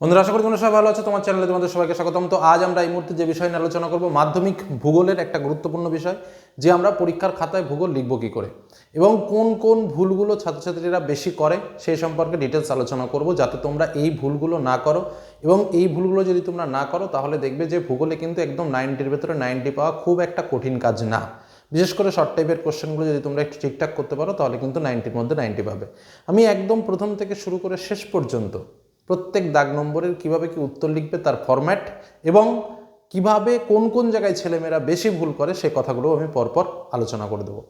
বন্ধুরা, আশা করি তোমরা সবাই ভালো আছো। তোমার চ্যানেলে তোমাদের সবাইকে স্বাগতম। তো আজ আমরা এই মুহূর্তে যে বিষয় নিয়ে আলোচনা করব, মাধ্যমিক ভূগোলের একটা গুরুত্বপূর্ণ বিষয়, যে আমরা পরীক্ষার খাতায় ভূগোল লিখব কী করে এবং কোন কোন ভুলগুলো ছাত্রছাত্রীরা বেশি করে সেই সম্পর্কে ডিটেলস আলোচনা করব, যাতে তোমরা এই ভুলগুলো না করো এবং এই ভুলগুলো যদি তোমরা না করো, তাহলে দেখবে যে ভূগোলে কিন্তু একদম নাইনটির ভেতরে নাইনটি পাওয়া খুব একটা কঠিন কাজ না। বিশেষ করে শর্ট টাইপের কোশ্চেনগুলো যদি তোমরা একটু ঠিকঠাক করতে পারো, তাহলে কিন্তু নাইনটির মধ্যে নাইনটি পাবে। আমি একদম প্রথম থেকে শুরু করে শেষ পর্যন্ত প্রত্যেক দাগ নম্বরের কীভাবে কি উত্তর লিখবে তার ফরম্যাট এবং কীভাবে কোন কোন জায়গায় ছেলেমেয়েরা বেশি ভুল করে সে কথাগুলো আমি পরপর আলোচনা করে দেবো।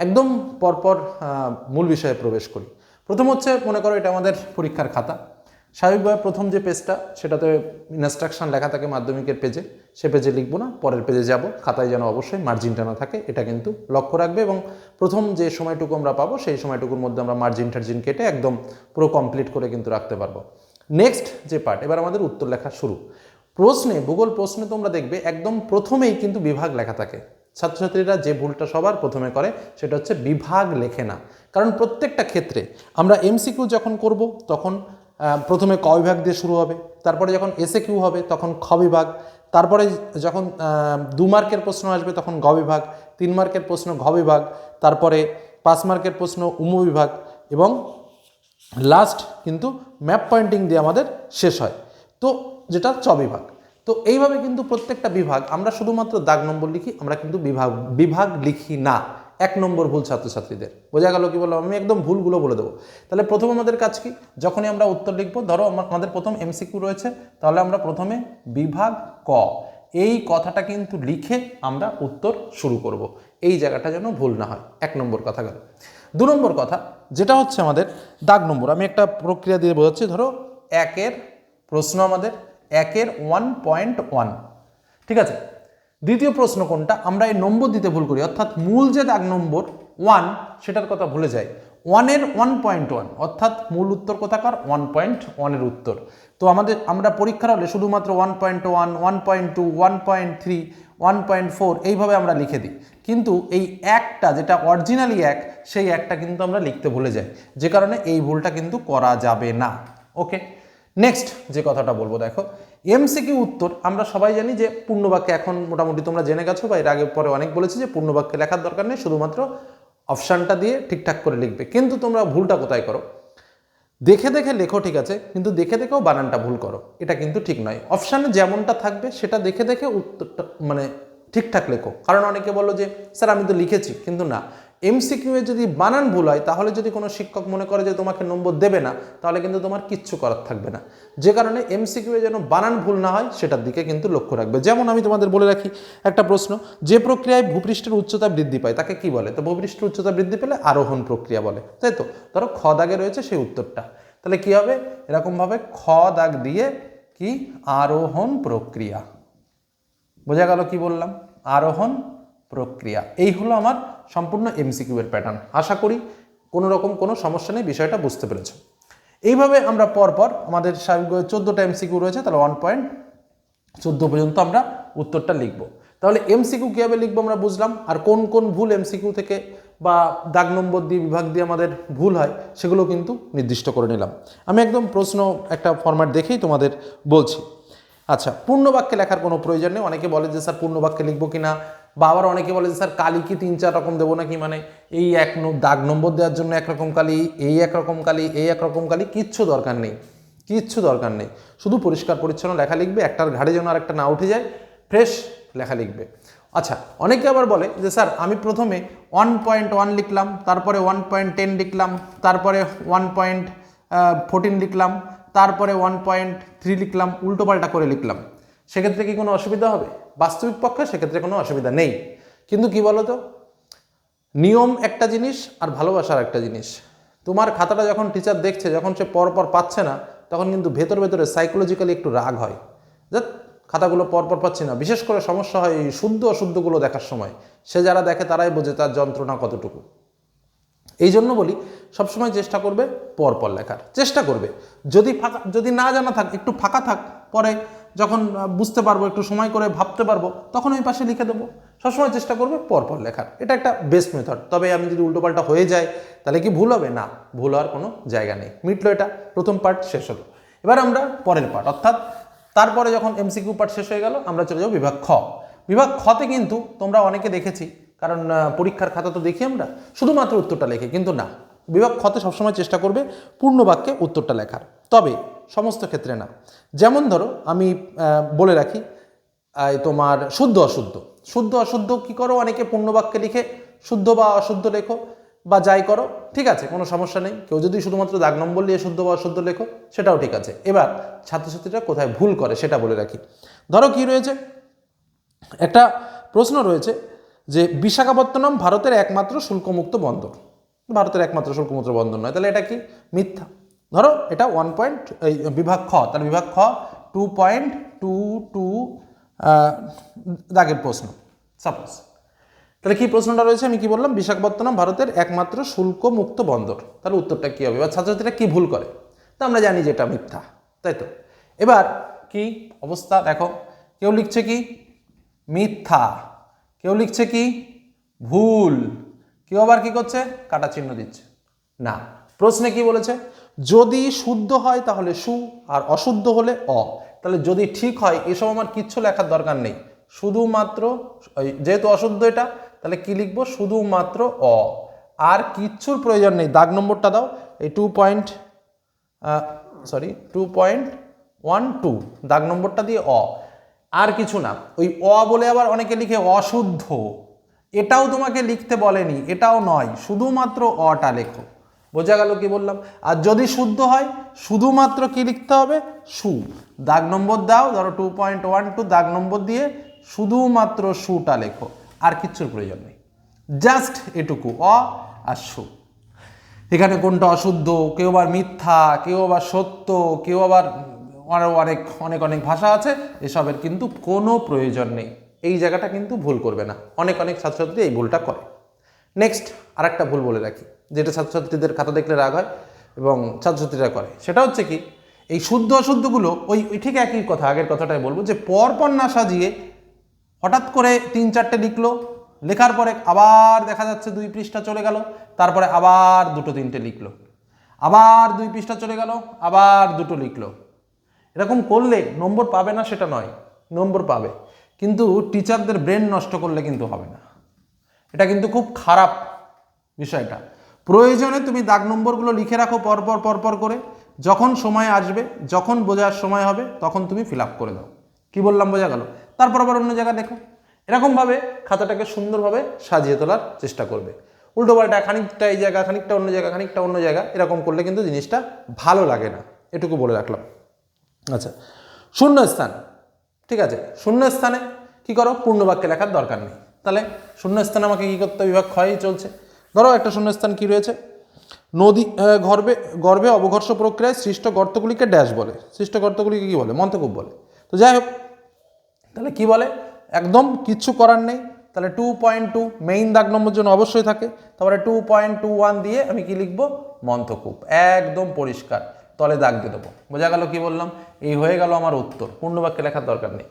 একদম পরপর মূল বিষয়ে প্রবেশ করি। প্রথম হচ্ছে, মনে করো এটা আমাদের পরীক্ষার খাতা। স্বাভাবিকভাবে প্রথম যে পেজটা সেটাতে ইনস্ট্রাকশন লেখা থাকে মাধ্যমিকের পেজে সে পেজে লিখব না, পরের পেজে যাব। খাতায় যেন অবশ্যই মার্জিনটা না থাকে, এটা কিন্তু লক্ষ্য রাখবে এবং প্রথম যে সময়টুকু আমরা পাবো, সেই সময়টুকুর মধ্যে আমরা মার্জিন টার্জিন কেটে একদম পুরো কমপ্লিট করে কিন্তু রাখতে পারব। নেক্সট যে পার্ট এবার আমাদের উত্তর লেখা শুরু। প্রশ্নে, ভূগোল প্রশ্নে তোমরা দেখবে একদম প্রথমেই কিন্তু বিভাগ লেখা থাকে। ছাত্রছাত্রীরা যে ভুলটা সবার প্রথমে করে, সেটা হচ্ছে বিভাগ লেখে না। কারণ প্রত্যেকটা ক্ষেত্রে আমরা এমসিকিউ যখন করব, তখন প্রথমে ক বিভাগ দিয়ে শুরু হবে, তারপরে যখন এসে কিউ হবে, তখন খ বিভাগ, তারপরে যখন দু মার্কের প্রশ্ন আসবে, তখন গ বিভাগ, তিন মার্কের প্রশ্ন ঘ বিভাগ, তারপরে পাঁচ মার্কের প্রশ্ন উম বিভাগ এবং লাস্ট কিন্তু ম্যাপ পয়েন্টিং দিয়ে আমাদের শেষ হয়। তো যেটা চ বিভাগ। তো এইভাবে কিন্তু প্রত্যেকটা বিভাগ, আমরা শুধুমাত্র দাগ নম্বর লিখি, আমরা কিন্তু বিভাগ বিভাগ লিখি না। এক নম্বর ভুল ছাত্রছাত্রীদের। বোঝা গেল কি বললাম? আমি একদম ভুলগুলো বলে দেবো। তাহলে প্রথম আমাদের কাজ কি? যখনই আমরা উত্তর লিখব, ধরো আমাদের প্রথম এমসিকিউ রয়েছে, তাহলে আমরা প্রথমে বিভাগ ক। এই কথাটা কিন্তু লিখে আমরা উত্তর শুরু করব। এই জায়গাটা যেন ভুল না হয়। এক নম্বর কথা গেল। দু নম্বর কথা যেটা হচ্ছে আমাদের দাগ নম্বর। আমি একটা প্রক্রিয়া দিয়ে বোঝাচ্ছি, ধরো একের প্রশ্ন আমাদের একের ওয়ান পয়েন্ট ওয়ান ঠিক আছে? দ্বিতীয় প্রশ্ন কোনটা? আমরা এই নম্বর দিতে ভুল করি, অর্থাৎ মূল যে দাগ নম্বর ওয়ান সেটার কথা ভুলে যাই। ওয়ানের ওয়ান পয়েন্ট ওয়ান অর্থাৎ মূল উত্তর কোথাকার? ওয়ান পয়েন্ট ওয়ানের উত্তর। তো আমাদের, আমরা পরীক্ষার হলে শুধুমাত্র one point one one point two one point three one point four এইভাবে আমরা লিখে দিই। কিন্তু এই একটা যেটা অরিজিনালি এক, সেই একটা কিন্তু আমরা লিখতে ভুলে যাই। যে কারণে এই ভুলটা কিন্তু করা যাবে না। ওকে নেক্সট যে কথাটা বলব, দেখো। এমসিকিউ উত্তর, আমরা সবাই জানি যে পূর্ণবাক্যে এখন মোটামুটি তোমরা জেনে গেছো বা এর আগে পরে অনেক বলেছি যে পূর্ণবাক্যে লেখার দরকার নেই, শুধুমাত্র অপশানটা দিয়ে ঠিকঠাক করে লিখবে। কিন্তু তোমরা ভুলটা কোথায় করো? দেখে দেখে লেখো ঠিক আছে, কিন্তু দেখে দেখেও বানানটা ভুল করো। এটা কিন্তু ঠিক নয়। অপশানে যেমনটা থাকবে, সেটা দেখে দেখে উত্তরটা মানে ঠিকঠাক লেখো। কারণ অনেকে বলো যে, স্যার, আমি তো লিখেছি। কিন্তু না। এমসিকিউ এ যদি বানান ভুল হয়, তাহলে যদি কোনো শিক্ষক মনে করে যে তোমাকে নম্বর দেবে না, তাহলে কিন্তু তোমার কিচ্ছু করার থাকবে না। যে কারণে এমসিকিউ এ যেন বানান ভুল না হয়, সেটার দিকে কিন্তু লক্ষ্য রাখবে। যেমন আমি তোমাদের বলে রাখি, একটা প্রশ্ন, যে প্রক্রিয়ায় ভূপৃষ্ঠের উচ্চতা বৃদ্ধি পায়, তাকে কি বলে? তো ভূপৃষ্ঠের উচ্চতা বৃদ্ধি পেলে আরোহণ প্রক্রিয়া বলে, তাই তো? ধরো খ দাগে রয়েছে সেই উত্তরটা। তাহলে কি হবে? এরকমভাবে খ দাগ দিয়ে কি? আরোহণ প্রক্রিয়া। বোঝা গেল কি বললাম? আরোহণ প্রক্রিয়া। এই হলো আমার সম্পূর্ণ এমসিকিউ এর প্যাটার্ন আশা করি কোনো রকম কোনো সমস্যা নেই, বিষয়টা বুঝতে পেরেছ। এইভাবে আমরা পরপর আমাদের স্বাভাবিক চোদ্দোটা এমসিকিউ রয়েছে, তাহলে ওয়ান পয়েন্ট চোদ্দ পর্যন্ত আমরা উত্তরটা লিখব। তাহলে এমসিকিউ কীভাবে লিখব আমরা বুঝলাম, আর কোন কোন ভুল এমসিকিউ থেকে বা দাগ নম্বর দিয়ে, বিভাগ দিয়ে আমাদের ভুল হয়, সেগুলো কিন্তু নির্দিষ্ট করে নিলাম। আমি একদম প্রশ্ন একটা ফরম্যাট দেখেই তোমাদের বলছি। আচ্ছা পূর্ণ বাক্যে লেখার কোনো প্রয়োজন নেই, অনেকে বলে যে, স্যার পূর্ণ বাক্যে লিখব কিনা? বা আবার অনেকে বলে যে, স্যার, কালি কি তিন চার রকম দেবো নাকি? মানে এই এক দাগ নম্বর দেওয়ার জন্য একরকম কালি, এই একরকম কালি, এই একরকম কালি, কিচ্ছু দরকার নেই। কিচ্ছু দরকার নেই। শুধু পরিষ্কার পরিচ্ছন্ন লেখা লিখবে, একটার ঘাড়ে যেন আর একটা না উঠে যায়, ফ্রেশ লেখা লিখবে। আচ্ছা অনেকে আবার বলে যে, স্যার, আমি প্রথমে ওয়ান পয়েন্ট ওয়ান লিখলাম, তারপরে ওয়ান পয়েন্ট টেন লিখলাম, তারপরে ওয়ান পয়েন্ট ফোরটিন লিখলাম, তারপরে ওয়ান পয়েন্ট থ্রি লিখলাম, উল্টো উল্টোপাল্টা করে লিখলাম। সেক্ষেত্রে কি কোনো অসুবিধা হবে? বাস্তবিক পক্ষে সেক্ষেত্রে কোনো অসুবিধা নেই। কিন্তু কি বলো তো নিয়ম একটা জিনিস আর ভালোবাসার একটা জিনিস। তোমার খাতাটা যখন টিচার দেখছে, যখন সে পরপর পাচ্ছে না, তখন কিন্তু ভেতর ভেতরে সাইকোলজিক্যালি একটু রাগ হয়। যে খাতাগুলো পরপর পাচ্ছি না। বিশেষ করে সমস্যা হয় এই শুদ্ধ অশুদ্ধগুলো দেখার সময়। সে যারা দেখে তারাই বোঝে তার যন্ত্রণা কতটুকু। এই জন্য বলি, সবসময় চেষ্টা করবে পরপর লেখার। চেষ্টা করবে। যদি ফাঁকা, যদি না জানা থাক, একটু ফাঁকা থাক, পরে যখন বুঝতে পারব, একটু সময় করে ভাবতে পারব, তখন ওই পাশে লিখে দেবো। সবসময় চেষ্টা করবে পরপর লেখার। এটা একটা বেস্ট মেথড তবে আমি যদি উল্টোপাল্টা হয়ে যায় তাহলে কি ভুল হবে? না, ভুল হওয়ার কোনো জায়গা নেই। মিটলো এটা। প্রথম পার্ট শেষ হলো। এবার আমরা পরের পার্ট অর্থাৎ, তারপরে যখন এমসিকিউ পার্ট শেষ হয়ে গেল, আমরা চলে যাব বিভাগ খ। বিভাগ খতে কিন্তু তোমরা অনেকে দেখেছি, কারণ পরীক্ষার খাতা তো দেখি আমরা। শুধুমাত্র উত্তরটা লেখে, কিন্তু না। বিভাগ খতে সবসময় চেষ্টা করবে পূর্ণ বাক্যে উত্তরটা লেখার। তবে সমস্ত ক্ষেত্রে না। যেমন ধরো, আমি বলে রাখি তোমার শুদ্ধ অশুদ্ধ। শুদ্ধ অশুদ্ধ কি করো? অনেকে পূর্ণ বাক্যে লিখে শুদ্ধ বা অশুদ্ধ লেখো বা যাই করো, ঠিক আছে, কোনো সমস্যা নেই। কেউ যদি শুধুমাত্র দাগ নম্বর নিয়ে শুদ্ধ বা অশুদ্ধ লেখো, সেটাও ঠিক আছে। এবার ছাত্রছাত্রীরা কোথায় ভুল করে সেটা বলে রাখি। ধরো কি রয়েছে? একটা প্রশ্ন রয়েছে যে, বিশাখাপত্তনম ভারতের একমাত্র শুল্কমুক্ত বন্দর। ভারতের একমাত্র শুল্কমুক্ত বন্দর নয়। তাহলে এটা কি? মিথ্যা। ধরো এটা ওয়ান পয়েন্ট এই বিভাগ খ, তার বিভাগ খ টু পয়েন্ট টু টু দাগের প্রশ্ন সাপোজ তাহলে কী প্রশ্নটা রয়েছে? আমি কি বললাম? বিশাখাপত্তনম ভারতের একমাত্র শুল্কমুক্ত বন্দর। তাহলে উত্তরটা কী হবে? এবার ছাত্রছাত্রীরা কী ভুল করে? তা আমরা জানি যে এটা মিথ্যা, তাই তো? এবার কি অবস্থা? দেখো, কেউ লিখছে কি? মিথ্যা। কেউ লিখছে কি? ভুল। কেউ আবার কি করছে? কাটা চিহ্ন দিচ্ছে। না। প্রশ্নে কি বলেছে? যদি শুদ্ধ হয় তাহলে সু, আর অশুদ্ধ হলে অ। তাহলে যদি ঠিক হয় এসব আমার কিচ্ছু লেখার দরকার নেই। শুধুমাত্র যেহেতু অশুদ্ধ এটা, তাহলে কি লিখব? শুধুমাত্র অ। আর কিচ্ছুর প্রয়োজন নেই। দাগ নম্বরটা দাও। এই two point sorry two point one two দাগ নম্বরটা দিয়ে অ। আর কিছু না। ওই অ বলে আবার অনেকে লিখে অশুদ্ধ। এটাও তোমাকে লিখতে বলেনি। এটাও নয়। শুধুমাত্র অটা লেখো। বোঝা গেল কি বললাম? আর যদি শুদ্ধ হয়, শুধুমাত্র কি লিখতে হবে? সু। দাগ নম্বর দাও, ধরো টু পয়েন্ট ওয়ান টু দাগ নম্বর দিয়ে শুধুমাত্র সুটা লেখো। আর কিচ্ছুর প্রয়োজন নেই। জাস্ট এটুকু, অ আর সু। এখানে কোনটা অশুদ্ধ? কেউ আবার মিথ্যা, কেউ আবার সত্য, কেউ আবার আরও অনেক অনেক অনেক ভাষা আছে, এসবের কিন্তু কোনো প্রয়োজন নেই। এই জায়গাটা কিন্তু ভুল করবে না। অনেক অনেক ছাত্রছাত্রী এই ভুলটা করে। নেক্সট আরেকটা ভুল বলে রাখি। যেটা ছাত্রছাত্রীদের খাতা দেখলে রাগ হয় এবং ছাত্রছাত্রীরা করে। সেটা হচ্ছে কি, এই শুদ্ধ অশুদ্ধগুলো ওই ওই ঠিক একই কথা, আগের কথাটাই বলব যে পরপর না সাজিয়ে হঠাৎ করে তিন চারটে লিখলো, লেখার পরে আবার দেখা যাচ্ছে দুই পৃষ্ঠা চলে গেল, তারপরে আবার দুটো তিনটে লিখলো, আবার দুই পৃষ্ঠা চলে গেল, আবার দুটো লিখলো। এরকম করলে নম্বর পাবে না সেটা নয়, নম্বর পাবে। কিন্তু টিচারদের ব্রেন নষ্ট করলে কিন্তু হবে না। এটা কিন্তু খুব খারাপ বিষয়টা। প্রয়োজনে তুমি দাগ নম্বরগুলো লিখে রাখো পরপর পরপর করে। যখন সময় আসবে, যখন বোঝার সময় হবে, তখন তুমি ফিল করে দাও। কি বললাম, বোঝা গেল? তারপর আবার অন্য জায়গা দেখো। এরকমভাবে খাতাটাকে সুন্দরভাবে সাজিয়ে তোলার চেষ্টা করবে। উল্টো পাল্টা খানিকটা এই জায়গা, খানিকটা অন্য জায়গা, খানিকটা অন্য জায়গা, এরকম করলে কিন্তু জিনিসটা ভালো লাগে না। এটুকু বলে রাখলাম। আচ্ছা শূন্য স্থান। ঠিক আছে, শূন্য স্থানে কী করো? পূর্ণবাক্যে লেখার দরকার নেই। তাহলে শূন্য স্থানে আমাকে কী করতে? বিভাগ ক্ষয়ই চলছে। ধরো একটা শূন্য স্থান কী রয়েছে? নদী গর্ভে গর্ভে অবঘর্ষ প্রক্রিয়ায় সৃষ্ট গর্তগুলিকে ড্যাশ বলে। সৃষ্ট গর্তগুলিকে কী বলে? মন্তকূপ বলে। তো যাই হোক, তাহলে কি বলে? একদম কিচ্ছু করার নেই। তাহলে টু পয়েন্ট টু মেইন দাগ নম্বর জন্য অবশ্যই থাকে। তারপরে টু পয়েন্ট টু ওয়ান দিয়ে আমি কি লিখব? মন্থকূপ একদম পরিষ্কার। তলে দাগ দিয়ে দেবো। বোঝা গেল কি বললাম? এই হয়ে গেল আমার উত্তর। পূর্ণবাক্যে লেখার দরকার নেই।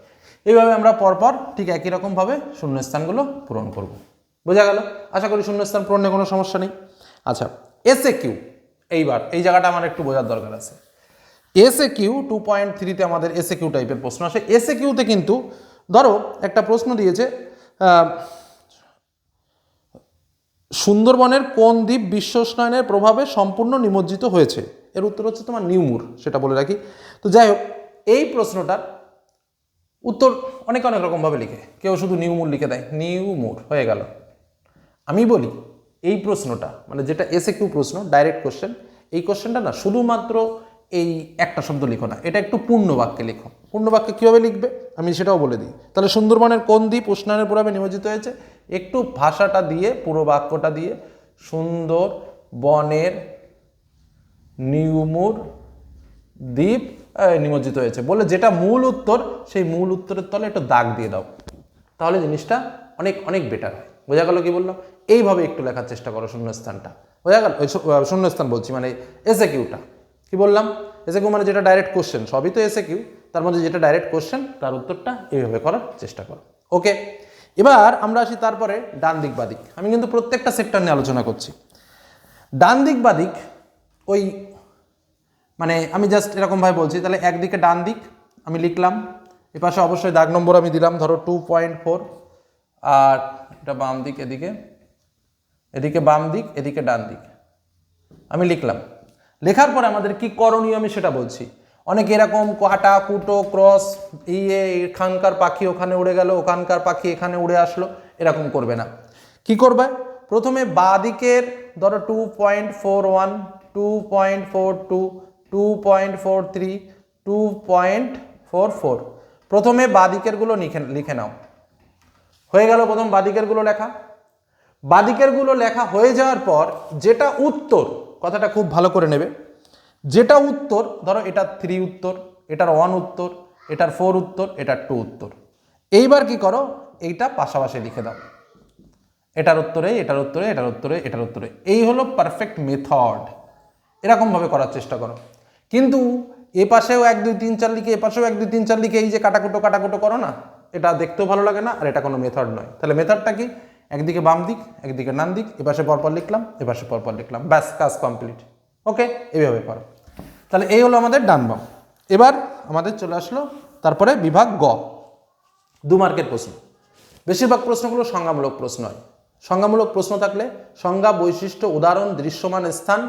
এইভাবে আমরা পরপর ঠিক একই রকমভাবে শূন্যস্থানগুলো পূরণ করব। বোঝা গেল? আশা করি শূন্যস্থান পূরণে কোনো সমস্যা নেই। আচ্ছা এসে কিউ এইবার, এই জায়গাটা আমার একটু বোঝার দরকার আছে। এসএ কিউ টু পয়েন্ট থ্রিতে আমাদের এসএ কিউ টাইপের প্রশ্ন আসে। এসএ কিউতে কিন্তু, ধরো, একটা প্রশ্ন দিয়েছে সুন্দরবনের কোন দ্বীপ বিশ্ব উষ্ণায়নের প্রভাবে সম্পূর্ণ নিমজ্জিত হয়েছে? এর উত্তর হচ্ছে তোমার নিউমুর সেটা বলে রাখি। তো যাই হোক, এই প্রশ্নটার উত্তর অনেক অনেক রকমভাবে লিখে, কেউ শুধু নিউমুর লিখে দেয়। নিউমুর হয়ে গেল। আমি বলি, এই প্রশ্নটা মানে যেটা এসে কিউ প্রশ্ন ডাইরেক্ট কোশ্চেন এই কোশ্চেনটা না, শুধুমাত্র এই একটা শব্দ লিখো না, এটা একটু পূর্ণ বাক্যে লিখো। পূর্ণ বাক্যে কীভাবে লিখবে? আমি সেটাও বলে দিই। তাহলে সুন্দরবনের কোন দ্বীপ উষ্ণায়নের প্রভাবে নিমজ্জিত হয়েছে? একটু ভাষাটা দিয়ে, পুরো বাক্যটা দিয়ে সুন্দর বনের নিউমুর দ্বীপ নিমজ্জিত হয়েছে। বলে যেটা মূল উত্তর, সেই মূল উত্তরের তলে একটু দাগ দিয়ে দাও। তাহলে জিনিসটা অনেক অনেক বেটার হয়। বোঝা গেল কি বলল? এইভাবে একটু লেখার চেষ্টা করো শূন্যস্থানটা। বোঝা গেল? শূন্যস্থান বলছি মানে এসে কিউটা কি বললাম? এসে কিউ মানে যেটা ডাইরেক্ট কোশ্চেন সবই তো এসে কিউ তার মধ্যে যেটা ডাইরেক্ট কোশ্চেন তার উত্তরটা এইভাবে করার চেষ্টা করো। ওকে এবার আমরা আসি তারপরে ডান দিক বাদিক আমি কিন্তু প্রত্যেকটা সেক্টর নিয়ে আলোচনা করছি। ডান দিক বাদিক ওই মানে আমি জাস্ট এরকমভাবে বলছি, তাহলে একদিকে ডান দিক আমি লিখলাম। এপাশে অবশ্যই দাগ নম্বর আমি দিলাম, ধরো টু পয়েন্ট ফোর আর এটা বাম দিক, এদিকে। এদিকে বাম দিক, এদিকে ডান দিক। আমি লিখলাম। লেখার পরে আমাদের কি করণীয় আমি সেটা বলছি। অনেকে এরকম কাটা কুটো, ক্রস ইয়ে এখানকার পাখি ওখানে উড়ে গেল, ওখানকার পাখি এখানে উড়ে আসলো, এরকম করবে না। কি করবে? প্রথমে বাঁ দিকের, ধরো two point four one two point four two two point four three two point four four প্রথমে বাঁ দিকেরগুলো লিখে লিখে নাও। হয়ে গেল প্রথম বাদিকেরগুলো লেখা। বাদিকেরগুলো লেখা হয়ে যাওয়ার পর যেটা উত্তর, কথাটা খুব ভালো করে নেবে। যেটা উত্তর, ধরো এটা থ্রি উত্তর, এটার ওয়ান উত্তর, এটার ফোর উত্তর, এটার টু উত্তর। এইবার কি করো, এইটা পাশাপাশি লিখে দাও। এটার উত্তরে এটার উত্তরে এটার উত্তরে এটার উত্তরে। এই হলো পারফেক্ট মেথড এরকমভাবে করার চেষ্টা করো। কিন্তু এ পাশেও এক, দুই, তিন, চার লিখে, এ পাশেও এক, দুই, তিন, চার লিখে এই যে কাটাকুটো কাটাকুটো করো না এটা দেখতেও ভালো লাগে না, আর এটা কোনো মেথড নয়। তাহলে মেথডটা কি? একদিকে বাম দিক, একদিকে নান দিক, এপাশে পরপর লিখলাম, এপাশে পরপর লিখলাম। ব্যাস, কাজ কমপ্লিট ওকে, এইভাবে করো তাহলে এই হলো আমাদের ডান বাম। এবার আমাদের চলে আসলো তারপরে বিভাগ গ। দু মার্কের প্রশ্ন। বেশিরভাগ প্রশ্নগুলো সংজ্ঞামূলক প্রশ্ন হয়। সংজ্ঞামূলক প্রশ্ন থাকলে সংজ্ঞা, বৈশিষ্ট্য, উদাহরণ, দৃশ্যমান স্থান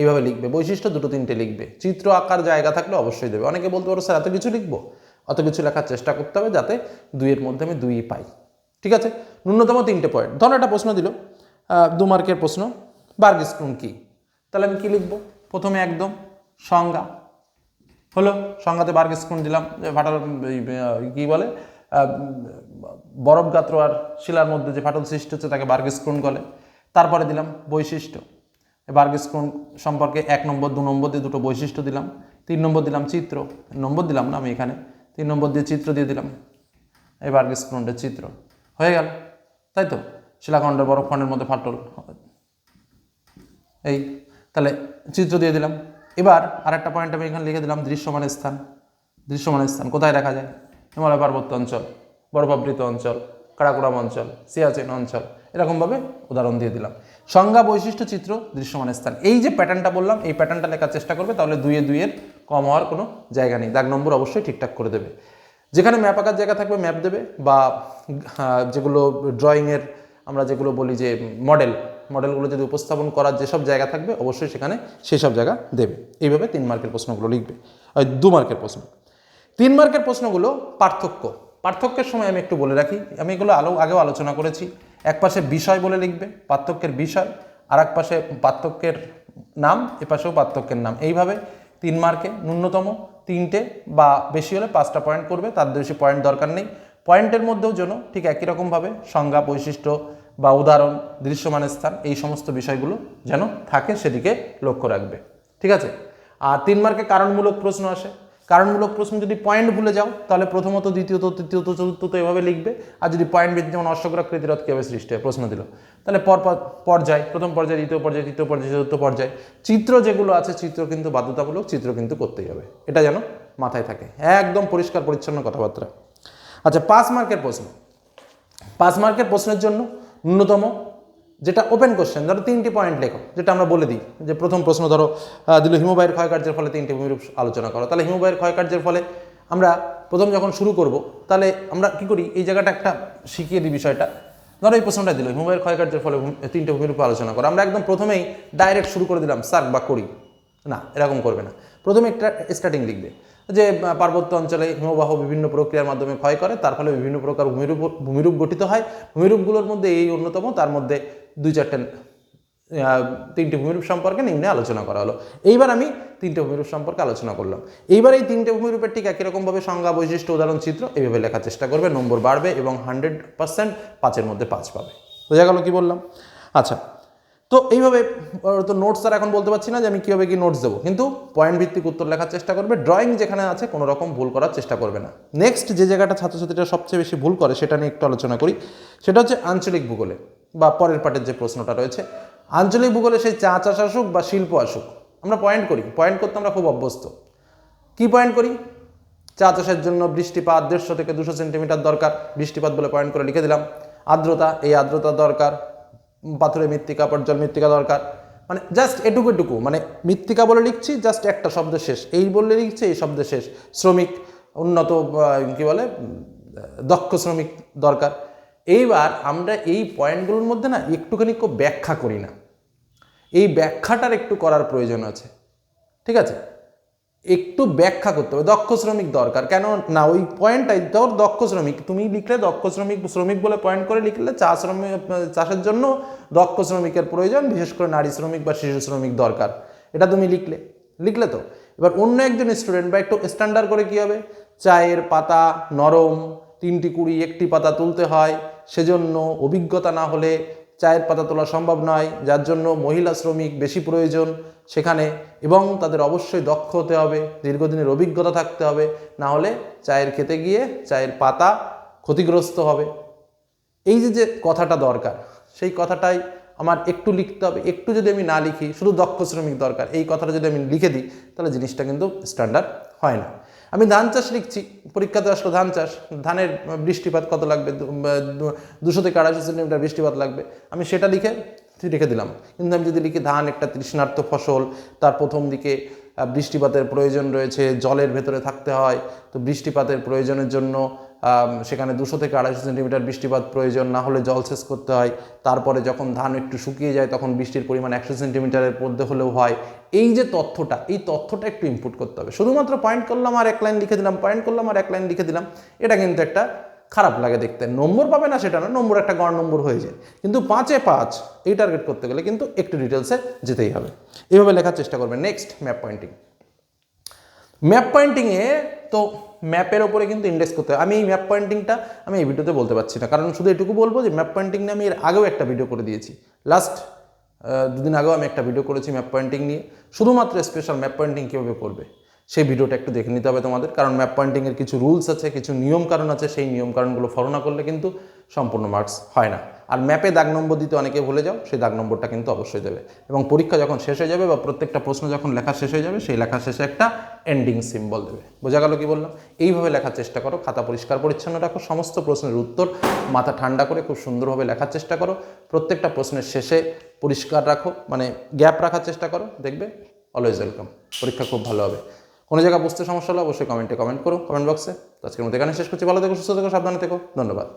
এইভাবে লিখবে। বৈশিষ্ট্য দুটো তিনটে লিখবে। চিত্র, আকার, জায়গা থাকলে অবশ্যই দেবে। অনেকে বলতে পারো, স্যার, এত কিছু লিখব? অত কিছু লেখার চেষ্টা করতে হবে যাতে দুইয়ের মধ্যে আমি দুই পাই। ঠিক আছে? ন্যূনতম তিনটে পয়েন্ট ধরো একটা প্রশ্ন দিল। দু মার্কের প্রশ্ন। বার্গ স্ক্রুন কি? তাহলে আমি কী লিখব? প্রথমে একদম সংজ্ঞা। হলো, সংজ্ঞাতে বার্গ স্কুন দিলাম? ফাটল কি বলে? বরফ গাত্র আর শিলার মধ্যে যে ফাটল সৃষ্টি হচ্ছে তাকে বার্গ স্কুন বলে? তারপরে দিলাম বৈশিষ্ট্য। বার্গ স্কুন সম্পর্কে এক নম্বর, দু নম্বর দিয়ে দুটো বৈশিষ্ট্য দিলাম। তিন নম্বর দিলাম চিত্র। নম্বর দিলাম না আমি এখানে? তিন নম্বর দিয়ে চিত্র দিয়ে দিলাম। এই বার্গ স্কুনের চিত্র। হয়ে গেল। তাই তো? শিলাখণ্ডের বরফখণ্ডের মধ্যে ফাটল। এই, তাহলে চিত্র দিয়ে দিলাম। এবার আর একটা পয়েন্ট আমি এখানে লিখে দিলাম দৃশ্যমান স্থান। দৃশ্যমান স্থান, কোথায় দেখা যায়? হিমালয় পার্বত্য অঞ্চল, বরফাবৃত অঞ্চল, কারাকোরাম অঞ্চল, সিয়াচেন অঞ্চল, এরকমভাবে উদাহরণ দিয়ে দিলাম। সংজ্ঞা বৈশিষ্ট্য চিত্র, দৃশ্যমান স্থান। এই যে প্যাটার্নটা বললাম, এই প্যাটার্নটা লেখার চেষ্টা করবে, তাহলে দুয়ে দুইয়ের কম হওয়ার কোনো জায়গা নেই। দাগ নম্বর অবশ্যই ঠিকঠাক করে দেবে। যেখানে ম্যাপ আঁকার জায়গা থাকবে, ম্যাপ দেবে বা যেগুলো ড্রয়িংয়ের আমরা যেগুলো বলি যে মডেল, মডেলগুলো যদি উপস্থাপন করার যেসব জায়গা থাকবে, অবশ্যই সেখানে সেই সব জায়গা দেবে। এইভাবে তিন মার্কের প্রশ্নগুলো লিখবে। দু মার্কের প্রশ্ন। তিন মার্কের প্রশ্নগুলো পার্থক্য। পার্থক্যের সময় আমি একটু বলে রাখি, আমি এগুলো আলো, আগেও আলোচনা করেছি। এক পাশে বিষয় বলে লিখবে, পার্থক্যের বিষয়। আর এক পাশে পার্থক্যের নাম, এ পাশেও পার্থক্যের নাম। এইভাবে তিন মার্কে, ন্যূনতম তিনটে বা বেশি হলে পাঁচটা পয়েন্ট করবে, তার বেশি পয়েন্ট দরকার নেই। পয়েন্টের মধ্যেও যেন ঠিক একই রকমভাবে সংজ্ঞা, বৈশিষ্ট্য বা উদাহরণ, দৃশ্যমান স্থান এই সমস্ত বিষয়গুলো যেন থাকে সেদিকে লক্ষ্য রাখবে। ঠিক আছে? আর তিন মার্কে কারণমূলক প্রশ্ন আসে। কারণমূলক প্রশ্ন যদি পয়েন্ট ভুলে যাও, তাহলে প্রথমত, দ্বিতীয়ত, তৃতীয়ত, চতুর্থত এভাবে লিখবে। আর যদি পয়েন্ট ভিত্তি যেমন অশ্বগ্রাকৃতি রথ কীভাবে সৃষ্টি হয়? প্রশ্ন দিল। তাহলে পর পর্যায়, প্রথম পর্যায়, দ্বিতীয় পর্যায়, তৃতীয় পর্যায়, চতুর্থ পর্যায়। চিত্র যেগুলো আছে, চিত্র কিন্তু বাধ্যতামূলক, চিত্র কিন্তু করতেই হবে। এটা যেন মাথায় থাকে। একদম পরিষ্কার, পরিচ্ছন্ন কথাবার্তা। আচ্ছা পাঁচ মার্কের প্রশ্ন। পাঁচ মার্কের প্রশ্নের জন্য ন্যূনতম যেটা ওপেন কোশ্চেন ধরো তিনটি পয়েন্ট লেখো, যেটা আমরা বলে দিই, যে প্রথম প্রশ্ন ধরো দিল হিমবাহের ক্ষয়কার্যের ফলে তিনটি ভূমিরূপ আলোচনা করো। তাহলে হিমবাহের ক্ষয়কার্যের ফলে আমরা প্রথম যখন শুরু করব, তাহলে আমরা কি করি? এই জায়গাটা একটা শিখিয়ে দিই বিষয়টা। ধরো এই প্রশ্নটা দিল, হিমবাহের ক্ষয়কার্যের ফলে তিনটে ভূমিরূপ আলোচনা করো। আমরা একদম প্রথমেই ডাইরেক্ট শুরু করে দিলাম সার্ক বা করি না, এরকম করবে না। প্রথমে একটা স্টার্টিং লিখবে। যে পার্বত্য অঞ্চলে হিমবাহ বিভিন্ন প্রক্রিয়ার মাধ্যমে ক্ষয় করে, তার ফলে বিভিন্ন প্রকার ভূমিরূপ ভূমিরূপ গঠিত হয়। ভূমিরূপগুলোর মধ্যে এই অন্যতম, তার মধ্যে দুই চারটে তিনটে ভূমিরূপ সম্পর্কে নিম্নে আলোচনা করা হলো। এইবার আমি তিনটে ভূমিরূপ সম্পর্কে আলোচনা করলাম। এইবার এই তিনটে ভূমিরূপের ঠিক একই রকমভাবে সংজ্ঞা, বৈশিষ্ট্য, উদাহরণ, চিত্র এইভাবে লেখার চেষ্টা করবে। নম্বর বাড়বে এবং হান্ড্রেড পার্সেন্ট পাঁচের মধ্যে পাঁচ পাবে। বোঝা গেল কি বললাম? আচ্ছা তো এইভাবে তো নোটস আর এখন বলতে পারছি না যে আমি কীভাবে কি নোটস দেবো। কিন্তু পয়েন্ট ভিত্তিক উত্তর লেখার চেষ্টা করবে ড্রয়িং যেখানে আছে কোনো রকম ভুল করার চেষ্টা করবে না। নেক্সট যে জায়গাটা ছাত্রছাত্রীরা সবচেয়ে বেশি ভুল করে সেটা নিয়ে একটু আলোচনা করি, সেটা হচ্ছে আঞ্চলিক ভূগোলে বা পরের পাটের যে প্রশ্নটা রয়েছে। আঞ্চলিক ভূগোলে সেই চা চাষ আসুক বা শিল্প আসুক, আমরা পয়েন্ট করি। পয়েন্ট করতে আমরা খুব অভ্যস্ত। কি পয়েন্ট করি? চা চাষের জন্য বৃষ্টিপাত দেড়শো থেকে দুশো সেন্টিমিটার দরকার। বৃষ্টিপাত বলে পয়েন্ট করে লিখে দিলাম। আর্দ্রতা, এই আর্দ্রতা দরকার। পাথুরে মৃত্তিকা পর্জল মৃত্তিকা দরকার। মানে জাস্ট এটুকু এটুকু মানে মৃত্তিকা বলে লিখছি জাস্ট একটা শব্দ শেষ। এই বললে লিখছি, এই শব্দ শেষ। শ্রমিক, উন্নত কী বলে দক্ষ শ্রমিক দরকার। এইবার আমরা এই পয়েন্টগুলোর মধ্যে না একটুখানি ব্যাখ্যা করি না। এই ব্যাখ্যাটার একটু করার প্রয়োজন আছে। ঠিক আছে? একটু ব্যাখ্যা করতে হবে, দক্ষ শ্রমিক দরকার। কেন না, ওই পয়েন্টটাই তোর দক্ষ শ্রমিক, তুমি লিখলে দক্ষ শ্রমিক শ্রমিক বলে পয়েন্ট করে লিখলে চা শ্রমিক চাষের জন্য দক্ষ শ্রমিকের প্রয়োজন, বিশেষ করে নারী শ্রমিক বা শিশু শ্রমিক দরকার। এটা তুমি লিখলে লিখলে তো? এবার অন্য একজন স্টুডেন্ট বা একটু স্ট্যান্ডার্ড করে কী হবে? চায়ের পাতা নরম, তিনটি কুড়ি, একটি পাতা তুলতে হয়, সেজন্য অভিজ্ঞতা না হলে চায়ের পাতা তোলা সম্ভব নয়, যার জন্য মহিলা শ্রমিক বেশি প্রয়োজন সেখানে এবং তাদের অবশ্যই দক্ষ হতে হবে, দীর্ঘদিনের অভিজ্ঞতা থাকতে হবে, না হলে চায়ের খেতে গিয়ে চায়ের পাতা ক্ষতিগ্রস্ত হবে। এই যে যে কথাটা দরকার, সেই কথাটাই আমার একটু লিখতে হবে, একটু যদি আমি না লিখি, শুধু দক্ষ শ্রমিক দরকার, এই কথাটা যদি আমি লিখে দিই, তাহলে জিনিসটা কিন্তু স্ট্যান্ডার্ড হয় না। আমি ধান চাষ লিখছি, পরীক্ষাতে আসলো ধান চাষ, ধানের বৃষ্টিপাত কত লাগবে? দুশো থেকে আড়াইশো সেন্টিমিটার বৃষ্টিপাত লাগবে। আমি সেটা লিখে রেখে দিলাম। কিন্তু আমি যদি লিখি ধান একটা তৃষ্ণার্থ ফসল, তার প্রথম দিকে বৃষ্টিপাতের প্রয়োজন রয়েছে, জলের ভেতরে থাকতে হয়, তো বৃষ্টিপাতের প্রয়োজনের জন্য সেখানে দুশো থেকে আড়াইশো সেন্টিমিটার বৃষ্টিপাত প্রয়োজন, না হলে জলসেচ করতে হয়। তারপরে যখন ধান একটু শুকিয়ে যায়, তখন বৃষ্টির পরিমাণ একশো সেন্টিমিটারের মধ্যে হলেও হয়। এই যে তথ্যটা, এই তথ্যটা একটু ইনপুট করতে হবে। শুধুমাত্র পয়েন্ট করলাম আর এক লাইন লিখে দিলাম পয়েন্ট করলাম আর এক লাইন লিখে দিলাম, এটা কিন্তু একটা খারাপ লাগে দেখতে। নম্বর পাবে না সেটা না, নম্বর একটা গড় নম্বর হয়ে যায়। কিন্তু পাঁচে পাঁচ, এই টার্গেট করতে গেলে কিন্তু একটু ডিটেলসে যেতেই হবে। এইভাবে লেখার চেষ্টা করবে নেক্সট ম্যাপ পয়েন্টিং ম্যাপ পয়েন্টিংয়ে তো ম্যাপের ওপরে কিন্তু ইন্ডেক্স করতে হয়। আমি এই ম্যাপ পয়েন্টিংটা আমি এই ভিডিওতে বলতে পারছি না। কারণ শুধু এটুকু বলব যে ম্যাপ পয়েন্টিং নিয়ে আমি এর আগেও একটা ভিডিও করে দিয়েছি। লাস্ট দুদিন আগেও আমি একটা ভিডিও করেছি ম্যাপ পয়েন্টিং নিয়ে। শুধুমাত্র স্পেশাল ম্যাপ পয়েন্টিং কীভাবে করবে? সেই ভিডিওটা একটু দেখে নিতে হবে তোমাদের। কারণ ম্যাপ পয়েন্টিংয়ের কিছু রুলস আছে, কিছু নিয়ম কারণ আছে, সেই নিয়ম কারণগুলো ফলো না করলে কিন্তু সম্পূর্ণ মার্কস হয় না। আর ম্যাপে দাগ নম্বর দিতে অনেকে ভুলে যাও, সেই দাগ নম্বরটা কিন্তু অবশ্যই দেবে। এবং পরীক্ষা যখন শেষ হয়ে যাবে বা প্রত্যেকটা প্রশ্ন যখন লেখা শেষ হয়ে যাবে, সেই লেখা শেষে একটা এন্ডিং সিম্বল দেবে। বোঝা গেল কি বললাম? এইভাবে লেখার চেষ্টা করো, খাতা পরিষ্কার পরিচ্ছন্ন রাখো, সমস্ত প্রশ্নের উত্তর মাথা ঠান্ডা করে খুব সুন্দরভাবে লেখার চেষ্টা করো, প্রত্যেকটা প্রশ্নের শেষে পরিষ্কার রাখো মানে গ্যাপ রাখার চেষ্টা করো, দেখবে অলওয়েজ ওয়েলকাম পরীক্ষা খুব ভালো হবে। কোনো জায়গায় বুঝতে সমস্যা হলে অবশ্যই কমেন্টে কমেন্ট করো, কমেন্ট বক্সে। তো আজকের মধ্যে এখানে শেষ করছি। ভালো থেকো, সুস্থ থেকো, সাবধানে থেকো। ধন্যবাদ।